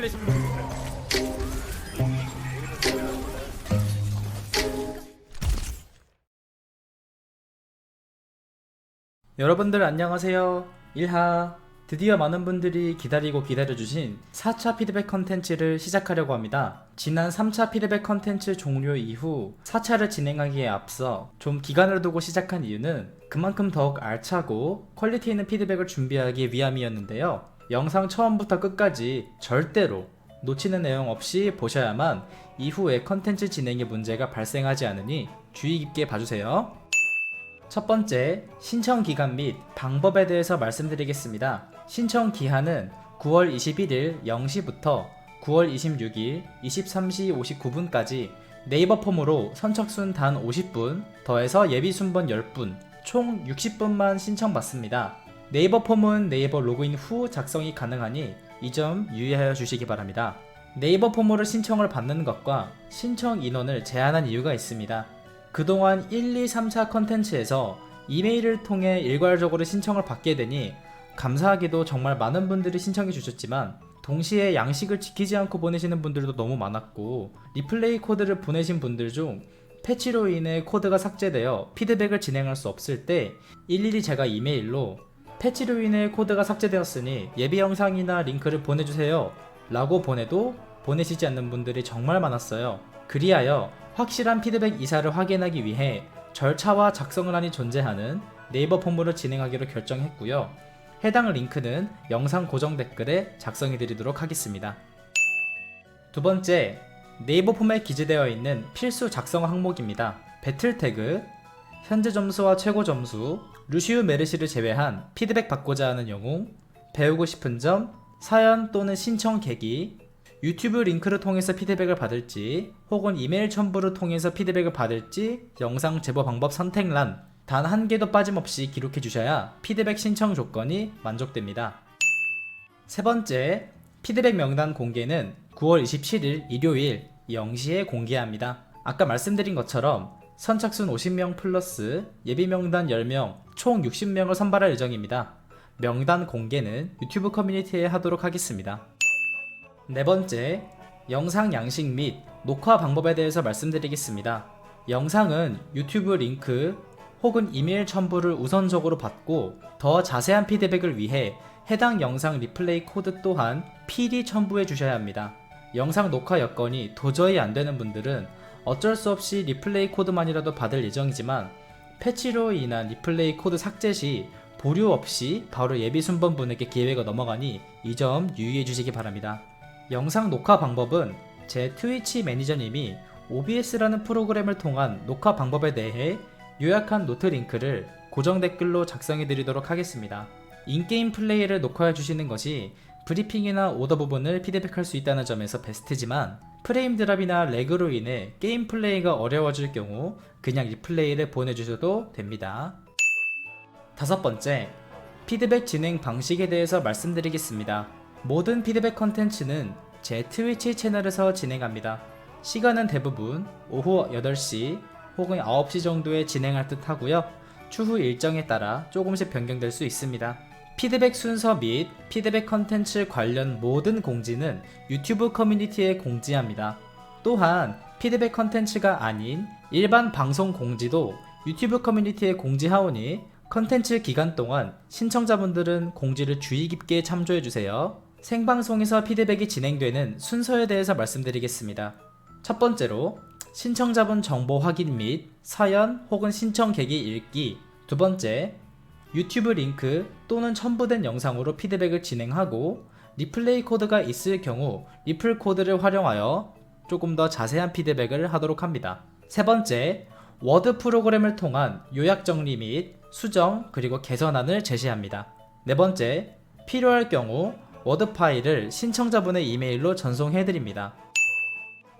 슬래시 여러분들 안녕하세요. 1하. 드디어 많은 분들이 기다리고 기다려주신 4차 피드백 컨텐츠를 시작하려고 합니다. 지난 3차 피드백 컨텐츠 종료 이후 4차를 진행하기에 앞서 좀 기간을 두고 시작한 이유는 그만큼 더욱 알차고 퀄리티 있는 피드백을 준비하기 위함이었는데요. 영상 처음부터 끝까지 절대로 놓치는 내용 없이 보셔야만 이후에 컨텐츠 진행에 문제가 발생하지 않으니 주의 깊게 봐주세요. 첫 번째, 신청 기간 및 방법에 대해서 말씀드리겠습니다. 신청 기한은 9월 21일 0시부터 9월 26일 23시 59분까지 네이버 폼으로 선착순 단 50분, 더해서 예비 순번 10분, 총 60분만 신청받습니다. 네이버 폼은 네이버 로그인 후 작성이 가능하니 이 점 유의하여 주시기 바랍니다. 네이버 폼으로 신청을 받는 것과 신청 인원을 제한한 이유가 있습니다. 그동안 1, 2, 3차 컨텐츠에서 이메일을 통해 일괄적으로 신청을 받게 되니 감사하게도 정말 많은 분들이 신청해 주셨지만 동시에 양식을 지키지 않고 보내시는 분들도 너무 많았고 리플레이 코드를 보내신 분들 중 패치로 인해 코드가 삭제되어 피드백을 진행할 수 없을 때 일일이 제가 이메일로 패치로 인해 코드가 삭제되었으니 예비 영상이나 링크를 보내주세요 라고 보내도 보내시지 않는 분들이 정말 많았어요. 그리하여 확실한 피드백 이사를 확인하기 위해 절차와 작성란이 존재하는 네이버 폼으로 진행하기로 결정했고요. 해당 링크는 영상 고정 댓글에 작성해 드리도록 하겠습니다. 두 번째, 네이버 폼에 기재되어 있는 필수 작성 항목입니다. 배틀 태그, 현재 점수와 최고 점수, 루시우 메르시를 제외한 피드백 받고자 하는 영웅, 배우고 싶은 점, 사연 또는 신청 계기, 유튜브 링크를 통해서 피드백을 받을지, 혹은 이메일 첨부를 통해서 피드백을 받을지, 영상 제보 방법 선택란, 단 한 개도 빠짐없이 기록해 주셔야 피드백 신청 조건이 만족됩니다. 세 번째, 피드백 명단 공개는 9월 27일 일요일 0시에 공개합니다. 아까 말씀드린 것처럼 선착순 50명 플러스 예비 명단 10명, 총 60명을 선발할 예정입니다. 명단 공개는 유튜브 커뮤니티에 하도록 하겠습니다. 네 번째, 영상 양식 및 녹화 방법에 대해서 말씀드리겠습니다. 영상은 유튜브 링크 혹은 이메일 첨부를 우선적으로 받고 더 자세한 피드백을 위해 해당 영상 리플레이 코드 또한 필히 첨부해 주셔야 합니다. 영상 녹화 여건이 도저히 안 되는 분들은 어쩔 수 없이 리플레이 코드만이라도 받을 예정이지만 패치로 인한 리플레이 코드 삭제 시 보류 없이 바로 예비 순번분에게 기회가 넘어가니 이 점 유의해 주시기 바랍니다. 영상 녹화 방법은 제 트위치 매니저님이 OBS라는 프로그램을 통한 녹화 방법에 대해 요약한 노트 링크를 고정 댓글로 작성해 드리도록 하겠습니다. 인게임 플레이를 녹화해 주시는 것이 브리핑이나 오더 부분을 피드백할 수 있다는 점에서 베스트지만 프레임 드랍이나 렉으로 인해 게임 플레이가 어려워질 경우 그냥 리플레이를 보내주셔도 됩니다. 다섯 번째, 피드백 진행 방식에 대해서 말씀드리겠습니다. 모든 피드백 컨텐츠는 제 트위치 채널에서 진행합니다. 시간은 대부분 오후 8시 혹은 9시 정도에 진행할 듯 하고요. 추후 일정에 따라 조금씩 변경될 수 있습니다. 피드백 순서 및 피드백 컨텐츠 관련 모든 공지는 유튜브 커뮤니티에 공지합니다. 또한 피드백 컨텐츠가 아닌 일반 방송 공지도 유튜브 커뮤니티에 공지하오니 컨텐츠 기간 동안 신청자분들은 공지를 주의 깊게 참조해주세요. 생방송에서 피드백이 진행되는 순서에 대해서 말씀드리겠습니다. 첫 번째로 신청자분 정보 확인 및 사연 혹은 신청 계기 읽기 두 번째 유튜브 링크 또는 첨부된 영상으로 피드백을 진행하고 리플레이 코드가 있을 경우 리플 코드를 활용하여 조금 더 자세한 피드백을 하도록 합니다. 세 번째, 워드 프로그램을 통한 요약 정리 및 수정 그리고 개선안을 제시합니다. 네 번째, 필요할 경우 워드 파일을 신청자분의 이메일로 전송해 드립니다.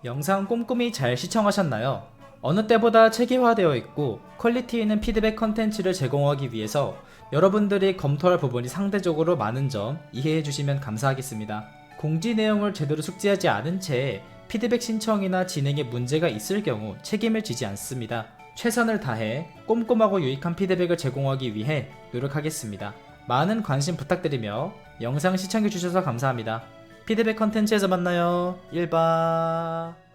영상 꼼꼼히 잘 시청하셨나요? 어느 때보다 체계화되어 있고 퀄리티 있는 피드백 컨텐츠를 제공하기 위해서 여러분들이 검토할 부분이 상대적으로 많은 점 이해해 주시면 감사하겠습니다. 공지 내용을 제대로 숙지하지 않은 채 피드백 신청이나 진행에 문제가 있을 경우 책임을 지지 않습니다. 최선을 다해 꼼꼼하고 유익한 피드백을 제공하기 위해 노력하겠습니다. 많은 관심 부탁드리며 영상 시청해 주셔서 감사합니다. 피드백 컨텐츠에서 만나요. 1바.